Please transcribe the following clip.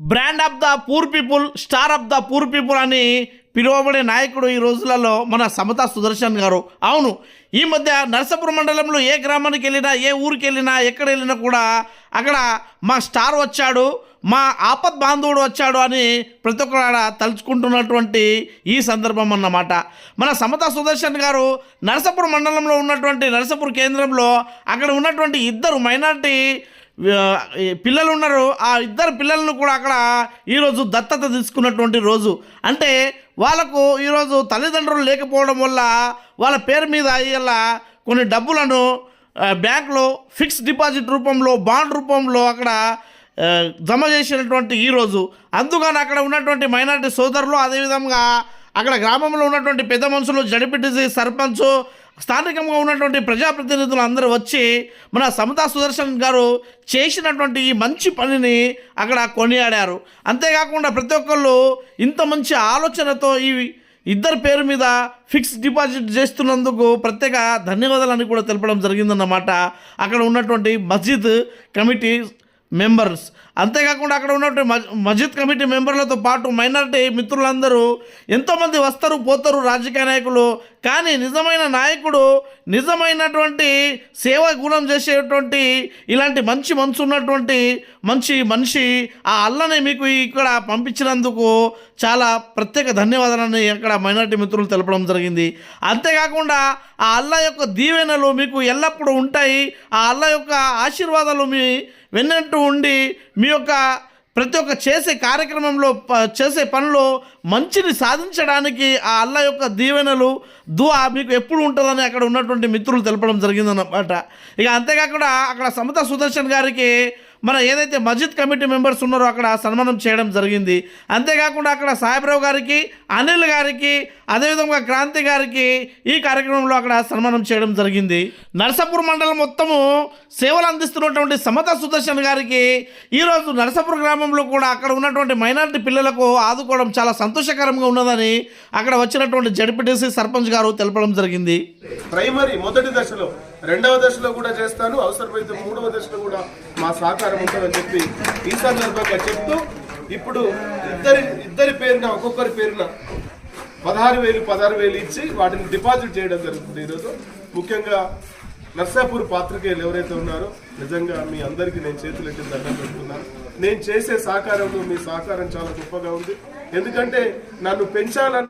Brand of the poor people star of the poor people అని పిలువబడే నాయకుడు ఈ రోజులలో మన సమతా సుదర్శన్ గారు. అవును ఈ మధ్య నరసాపురం మండలంలో ఏ గ్రామానికి వెళ్ళినా ఏ ఊరికి వెళ్ళినా ఎక్కడ వెళ్ళినా కూడా అక్కడ మా స్టార్ వచ్చాడు మా ఆపద్ బాంధవుడు వచ్చాడు అని ప్రతి ఒక్కరు ఆడ తలుచుకుంటున్నటువంటి ఈ సందర్భం అన్నమాట. మన సమతా సుదర్శన్ గారు నరసాపురం మండలంలో ఉన్నటువంటి నరసాపురం కేంద్రంలో అక్కడ ఉన్నటువంటి ఇద్దరు మైనార్టీ పిల్లలు ఉన్నారు ఆ ఇద్దరు పిల్లలను కూడా అక్కడ ఈరోజు దత్తత తీసుకున్నటువంటి రోజు. అంటే వాళ్ళకు ఈరోజు తల్లిదండ్రులు లేకపోవడం వల్ల వాళ్ళ పేరు మీద ఇలా కొన్ని డబ్బులను బ్యాంకులో ఫిక్స్ డిపాజిట్ రూపంలో బాండ్ రూపంలో అక్కడ జమ చేసినటువంటి ఈరోజు అందుకని అక్కడ ఉన్నటువంటి మైనారిటీ సోదరులు అదేవిధంగా అక్కడ గ్రామంలో ఉన్నటువంటి పెద్ద మనుషులు జడిపిటిసి సర్పంచ్ స్థానికంగా ఉన్నటువంటి ప్రజాప్రతినిధులు అందరూ వచ్చి మన సమతా సుదర్శన్ గారు చేసినటువంటి ఈ మంచి పనిని అక్కడ కొనియాడారు. అంతేకాకుండా ప్రతి ఒక్కళ్ళు ఇంత మంచి ఆలోచనతో ఈ ఇద్దరి పేరు మీద ఫిక్స్ డిపాజిట్ చేస్తున్నందుకు ప్రత్యేక ధన్యవాదాలని కూడా తెలపడం జరిగిందన్నమాట. అక్కడ ఉన్నటువంటి మస్జిద్ కమిటీ మెంబర్స్. అంతేకాకుండా అక్కడ ఉన్నటువంటి మస్జిద్ కమిటీ మెంబర్లతో పాటు మైనారిటీ మిత్రులందరూ ఎంతోమంది వస్తారు పోతారు రాజకీయ నాయకులు. కానీ నిజమైన నాయకుడు నిజమైనటువంటి సేవ గుణం చేసేటువంటి ఇలాంటి మంచి మనసు ఉన్నటువంటి మంచి మనిషి ఆ అల్లనే మీకు ఇక్కడ పంపించినందుకు చాలా ప్రత్యేక ధన్యవాదాలని అక్కడ మైనారిటీ మిత్రులు తెలపడం జరిగింది. అంతేకాకుండా ఆ అల్లా యొక్క దీవెనలు మీకు ఎల్లప్పుడూ ఉంటాయి. ఆ అల్లా యొక్క ఆశీర్వాదాలు మీ వెన్నట్టు ఉండి మీ యొక్క ప్రతి ఒక్క చేసే కార్యక్రమంలో ప- చేసే పనిలో మంచిని సాధించడానికి ఆ అల్లా యొక్క దీవెనలు దువా మీకు ఎప్పుడు ఉంటుందని అక్కడ ఉన్నటువంటి మిత్రులు తెలపడం జరిగిందన్నమాట. ఇక అంతేకాకుండా అక్కడ సమత సుదర్శన్ గారికి మన ఏదైతే మస్జిద్ కమిటీ మెంబర్స్ ఉన్నారో అక్కడ సన్మానం చేయడం జరిగింది. అంతేకాకుండా అక్కడ సాయిబ్రావు గారికి అనిల్ గారికి అదేవిధంగా క్రాంతి గారికి ఈ కార్యక్రమంలో అక్కడ సన్మానం చేయడం జరిగింది. నరసాపూర్ మండలం మొత్తము సేవలు అందిస్తున్నటువంటి సమత సుదర్శన్ గారికి ఈరోజు నరసాపూర్ గ్రామంలో కూడా అక్కడ ఉన్నటువంటి మైనారిటీ పిల్లలకు ఆదుకోవడం చాలా సంతోషకరంగా ఉన్నదని అక్కడ వచ్చినటువంటి జడ్పీటీసీ సర్పంచ్ గారు తెలపడం జరిగింది. ప్రైమరీ మొదటి దశలో రెండవ దశలో కూడా చేస్తాను అవసరమైతే మూడవ దశలో కూడా మా సహకారం ఉంటుందని చెప్పి ఈ సందర్భంగా చెప్తూ ఇప్పుడు ఇద్దరి ఇద్దరి పేరున ఒక్కొక్కరి పేరున పదహారు వేలు పదహారు వేలు ఇచ్చి వాటిని డిపాజిట్ చేయడం జరుగుతుంది ఈరోజు. ముఖ్యంగా నర్సాపూర్ పాత్రికేయులు ఎవరైతే ఉన్నారో నిజంగా మీ అందరికీ నేను చేతులెట్టి దండం పెడుతున్నాను. నేను చేసే సహకారంలో మీ సహకారం చాలా గొప్పగా ఉంది. ఎందుకంటే నన్ను పెంచాలని